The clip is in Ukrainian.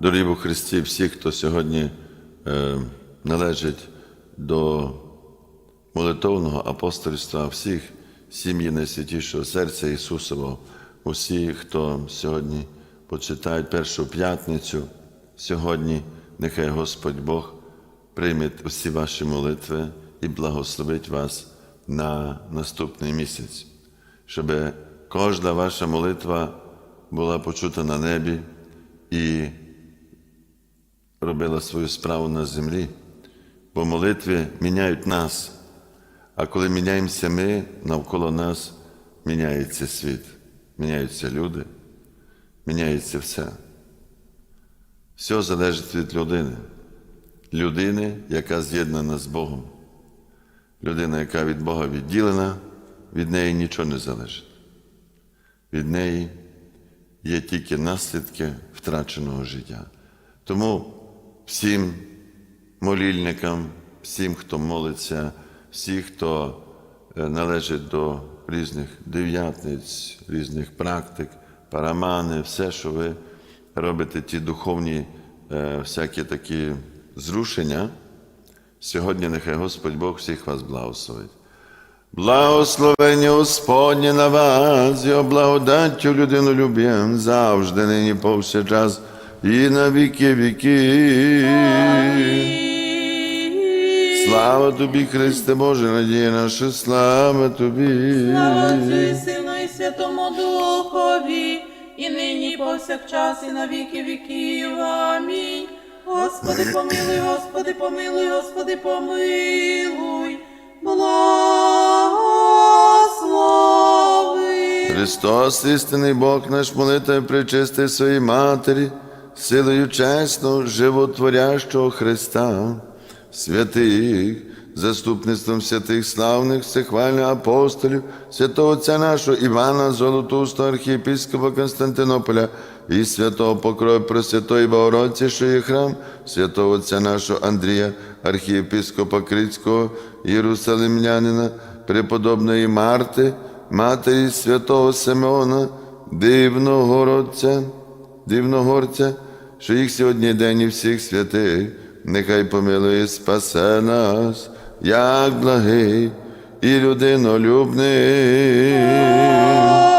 Дорогі у Христі, всі, хто сьогодні е, належить до молитовного апостольства, всіх сім'ї найсвятішого серця Ісусового, усі, хто сьогодні почитають першу п'ятницю, сьогодні нехай Господь Бог прийме усі ваші молитви і благословить вас на наступний місяць, щоб кожна ваша молитва була почута на небі і робила свою справу на землі, бо молитви міняють нас, а коли міняємося ми, навколо нас міняється світ, міняються люди, міняється все. Все залежить від людини, людини, яка з'єднана з Богом. Людина, яка від Бога відділена, від неї нічого не залежить. Від неї є тільки наслідки втраченого життя. Тому всім молільникам, всім, хто молиться, всі, хто е, належить до різних дев'ятниць, різних практик, парамани, все, що ви робите, ті духовні е, всякі такі зрушення, сьогодні нехай Господь Бог всіх вас благословить. Благословення Господнє на вас, його благодаттю людину люб'єм, завжди нині повсякчас і на віки віки. Слава тобі, Христе Боже, надія наша, слава тобі. Слава Отцю і Сину і Святому Духові, і нині, і повсякчас, і на віки віків. Амінь. Господи, помилуй, Господи, помилуй, Господи, помилуй, благослови. Христос, істинний Бог наш, молитва причисти своїй матері, силою чесного, животворящого Христа, святих, заступництвом святих славних, всехвальних апостолів, святого Отця нашого Івана Золотоустого архієпископа Константинополя і святого покрою Пресвятої Богородиці, що є храм, святого Отця нашого Андрія, архієпископа Крицького, Єрусалимлянина, преподобної Марти, матері святого Симеона, дивногородця, дивногорця, що їх сьогодні день і всіх святих, нехай помилує спасе нас, як благий і людинолюбний.